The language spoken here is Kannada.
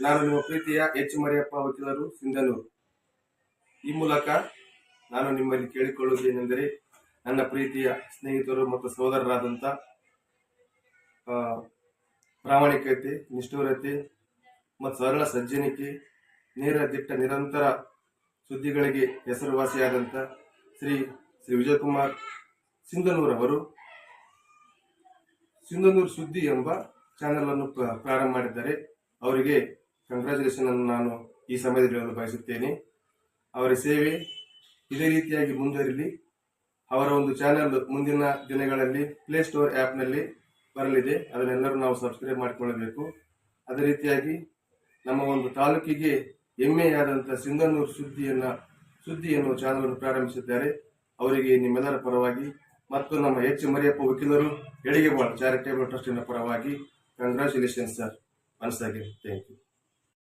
ನಾನು ನಿಮ್ಮ ಪ್ರೀತಿಯ ಎಚ್ ಮರಿಯಪ್ಪ ವಕೀಲರು, ಸಿಂಧನೂರು. ಈ ಮೂಲಕ ನಾನು ನಿಮ್ಮಲ್ಲಿ ಕೇಳಿಕೊಳ್ಳುವುದೇನೆಂದರೆ ನನ್ನ ಪ್ರೀತಿಯ ಸ್ನೇಹಿತರು ಮತ್ತು ಸಹೋದರರಾದಂಥ ಪ್ರಾಮಾಣಿಕತೆ, ನಿಷ್ಠುರತೆ ಮತ್ತು ಸರಳ ಸಜ್ಜನಿಕೆ, ನೇರ ದಿಟ್ಟ ನಿರಂತರ ಸುದ್ದಿಗಳಿಗೆ ಹೆಸರುವಾಸಿಯಾದಂಥ ಶ್ರೀ ಶ್ರೀ ವಿಜಯಕುಮಾರ್ ಸಿಂಧನೂರ್ ಅವರು ಸಿಂಧನೂರು ಸುದ್ದಿ ಎಂಬ ಚಾನೆಲ್ ಅನ್ನು ಪ್ರ- ಪ್ರಾರಂಭ ಮಾಡಿದ್ದಾರೆ. ಅವರಿಗೆ ಕಂಗ್ರ್ಯಾಚುಲೇಷನ್ ಅನ್ನು ನಾನು ಈ ಸಮಯದಲ್ಲಿ ಹೇಳಲು ಬಯಸುತ್ತೇನೆ. ಅವರ ಸೇವೆ ಇದೇ ರೀತಿಯಾಗಿ ಮುಂದುವರಿಲಿ. ಅವರ ಒಂದು ಚಾನೆಲ್ ಮುಂದಿನ ದಿನಗಳಲ್ಲಿ ಪ್ಲೇ ಸ್ಟೋರ್ ಆ್ಯಪ್ನಲ್ಲಿ ಬರಲಿದೆ. ಅದನ್ನೆಲ್ಲರೂ ನಾವು ಸಬ್ಸ್ಕ್ರೈಬ್ ಮಾಡಿಕೊಳ್ಳಬೇಕು. ಅದೇ ರೀತಿಯಾಗಿ ನಮ್ಮ ಒಂದು ತಾಲೂಕಿಗೆ ಹೆಮ್ಮೆಯಾದಂಥ ಸಿಂಧನೂರು ಸುದ್ದಿಯನ್ನ, ಸುದ್ದಿ ಎನ್ನುವ ಚಾನಲ್ ಅನ್ನು ಪ್ರಾರಂಭಿಸಿದ್ದಾರೆ. ಅವರಿಗೆ ನಿಮ್ಮೆಲ್ಲರ ಪರವಾಗಿ ಮತ್ತು ನಮ್ಮ ಎಚ್ ಮರಿಯಪ್ಪ ವಕೀಲರು, ಎಡಿಗೆವಾಳ್ ಚಾರಿಟೇಬಲ್ ಟ್ರಸ್ಟಿನ ಪರವಾಗಿ ಕಂಗ್ರ್ಯಾಚುಲೇಷನ್ ಸರ್ മനസ്സിലാക്കി താങ്ക് യു